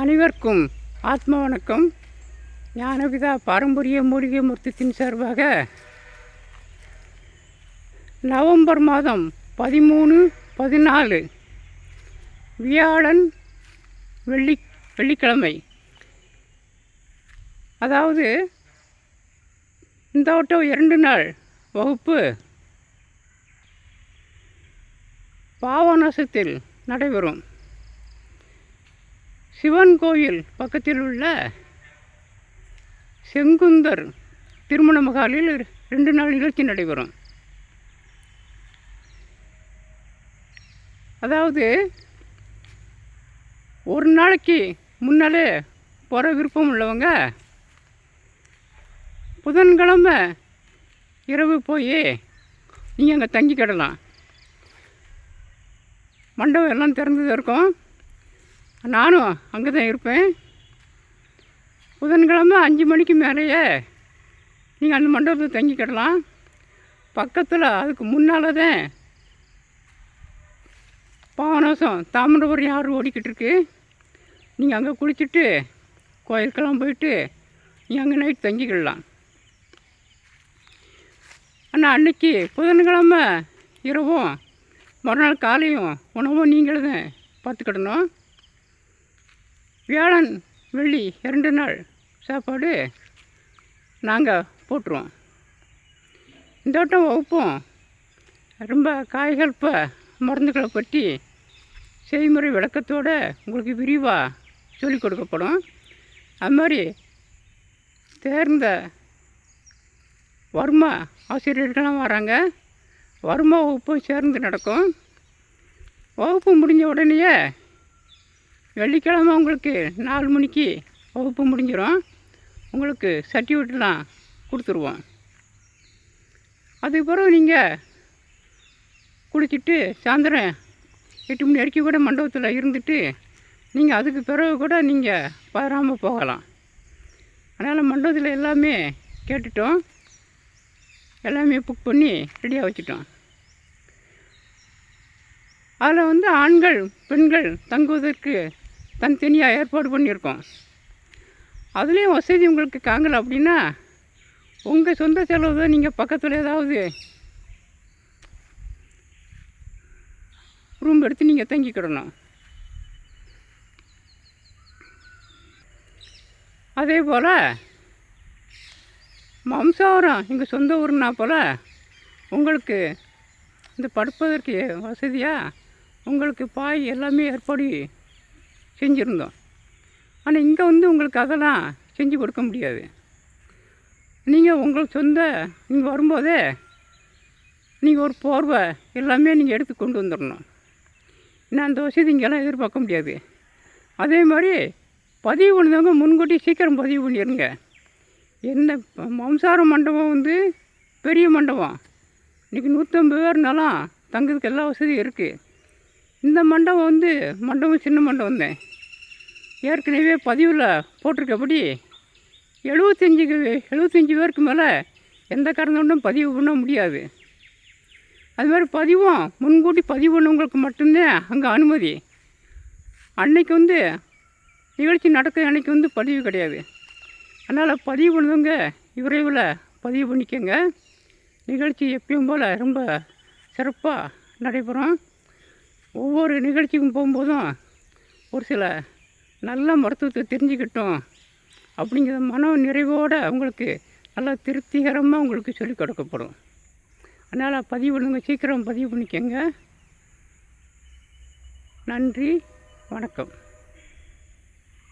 அனைவருக்கும் ஆத்ம வணக்கம். ஞானவிதா பாரம்பரிய மூலிகை மூர்த்தத்தின் சார்பாக நவம்பர் மாதம் பதிமூணு பதினாலு வியாழன் வெள்ளி வெள்ளிக்கிழமை. அதாவது இந்த வட்டம் இரண்டு நாள் வகுப்பு பாவநாசத்தில் நடைபெறும். சிவன் கோயில் பக்கத்தில் உள்ள செங்குந்தர் திருமண மகாலில் ரெண்டு நாள் நிகழ்ச்சி நடைபெறும். அதாவது ஒரு நாளைக்கு முன்னாலே போகிற விருப்பம் உள்ளவங்க புதன்கிழமை இரவு போய் நீங்கள் அங்கே தங்கி கிடலாம். மண்டபம் எல்லாம் திறந்தது இருக்கும் நானும் அங்கே தான் இருப்பேன். புதன்கிழமை அஞ்சு மணிக்கு மேலேயே நீங்கள் அந்த மண்டபத்தில் தங்கிக்கிடலாம். பக்கத்தில் அதுக்கு முன்னால் தான் பாவனோசம் தாமிரபுரம் யார் ஓடிக்கிட்டு இருக்கு நீங்கள் அங்கே குளிச்சுட்டு கோயிலுக்கெல்லாம் போயிட்டு நீங்கள் அங்கே நைட் தங்கிக்கிடலாம். ஆனால் அன்னைக்கு புதன்கிழமை இரவும் மறுநாள் காலையும் உணவும் நீங்களே தான் பார்த்துக்கிடணும். வியாழன் வெள்ளி இரண்டு நாள் சாப்பாடு நாங்கள் போட்டுருவோம். இந்த வட்டம் வகுப்போம். ரொம்ப காய்கல்ப மருந்துகளை பற்றி செய்முறை விளக்கத்தோடு உங்களுக்கு விரிவாக சொல்லிக் கொடுக்கப்படும். அது மாதிரி தேர்ந்த வர்மா ஆசிரியர்கள்லாம் வராங்க. வர்மா வகுப்பும் சேர்ந்து நடக்கும். வகுப்பு முடிஞ்ச உடனேயே வெள்ளிக்கிழமை உங்களுக்கு நாலு மணிக்கு வகுப்பு முடிஞ்சிடும் உங்களுக்கு சர்டிஃபிகேட்லாம் கொடுத்துருவோம். அதுக்கப்புறம் நீங்கள் குளிச்சுட்டு சாயந்தரம் எட்டு மணி வரைக்கும் கூட மண்டபத்தில் இருந்துட்டு நீங்கள் அதுக்கு பிறகு கூட நீங்கள் பதறாமல் போகலாம். அதனால் மண்டபத்தில் எல்லாமே கேட்டுட்டோம். எல்லாமே புக் பண்ணி ரெடியாக வச்சுட்டோம். அதில் வந்து ஆண்கள் பெண்கள் தங்குவதற்கு தனித்தனியாக ஏற்பாடு பண்ணியிருக்கோம். அதுலேயும் வசதி உங்களுக்கு காங்கல அப்படின்னா உங்கள் சொந்த செலவு தான் நீங்கள் பக்கத்தில் ஏதாவது ரூம் எடுத்து நீங்கள் தங்கிக்கிடணும். அதே போல் மம்சாவரம் எங்கள் சொந்த ஊர்னா போல் உங்களுக்கு இந்த படுப்பதற்கு வசதியாக உங்களுக்கு பாய் எல்லாமே ஏற்பாடு செஞ்சுருந்தோம். ஆனால் இங்கே வந்து உங்களுக்கு அதெல்லாம் செஞ்சு கொடுக்க முடியாது. நீங்கள் உங்களுக்கு சொந்த நீங்கள் வரும்போதே நீங்கள் ஒரு போர்வை எல்லாமே நீங்கள் எடுத்து கொண்டு வந்துடணும் நான் அந்த வசதி இங்கெல்லாம் எதிர்பார்க்க முடியாது. அதே மாதிரி பதிவு பண்ணவங்க முன்கூட்டி சீக்கிரம் பதிவு பண்ணிடுங்க என்ன மம்சார மண்டபம் வந்து பெரிய மண்டபம். இன்றைக்கி நூற்றம்பது பேர்னாலும் தங்குறதுக்கு எல்லா வசதியும் இருக்குது இந்த மண்டபம் வந்து மண்டபம் சின்ன மண்டபம் தான். ஏற்கனவே பதிவில் போட்டிருக்கபடி எழுபத்தஞ்சி எழுபத்தஞ்சி பேருக்கு மேலே எந்த காரணம் பதிவு பண்ண முடியாது. அது மாதிரி பதிவும் முன்கூட்டி பதிவு பண்ணவங்களுக்கு மட்டும்தான் அங்கே அனுமதி. அன்னைக்கு வந்து நிகழ்ச்சி நடக்கிற அன்னைக்கு வந்து பதிவு கிடையாது. அதனால் பதிவு பண்ணவங்க விரைவில் பதிவு பண்ணிக்கோங்க. நிகழ்ச்சி எப்பயும் போல் ரொம்ப சிறப்பாக நடைபெறும். ஒவ்வொரு நிகழ்ச்சிக்கும் போகும்போதும் ஒரு சில நல்ல மருத்துவத்தை தெரிஞ்சுக்கிட்டோம் அப்படிங்கிற மன நிறைவோடு அவங்களுக்கு நல்லா திருப்திகரமாக உங்களுக்கு சொல்லிக் கொடுக்கப்படும். அதனால் பதிவு பண்ணுங்க. சீக்கிரம் பதிவு பண்ணிக்கோங்க. நன்றி. வணக்கம்.